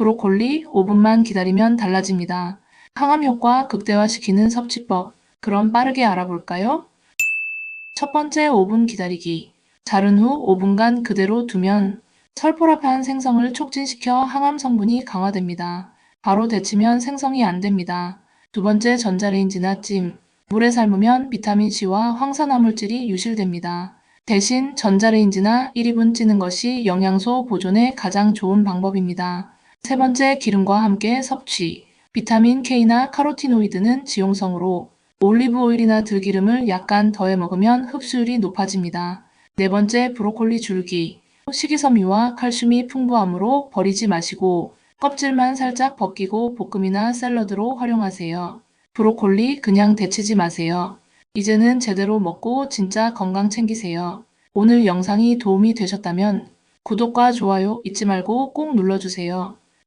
브로콜리 5분만 기다리면 달라집니다. 항암 효과 극대화시키는 섭취법. 그럼 빠르게 알아볼까요? 첫 번째 5분 기다리기. 자른 후 5분간 그대로 두면 설포라판 생성을 촉진시켜 항암 성분이 강화됩니다. 바로 데치면 생성이 안 됩니다. 두 번째 전자레인지나 찜. 물에 삶으면 비타민C와 황산화물질이 유실됩니다. 대신 전자레인지나 1인분 찌는 것이 영양소 보존에 가장 좋은 방법입니다. 세 번째 기름과 함께 섭취. 비타민 K나 카로티노이드는 지용성으로 올리브 오일이나 들기름을 약간 더해 먹으면 흡수율이 높아집니다. 네 번째 브로콜리 줄기. 식이섬유와 칼슘이 풍부하므로 버리지 마시고 껍질만 살짝 벗기고 볶음이나 샐러드로 활용하세요. 브로콜리 그냥 데치지 마세요. 이제는 제대로 먹고 진짜 건강 챙기세요. 오늘 영상이 도움이 되셨다면 구독과 좋아요 잊지 말고 꼭 눌러주세요.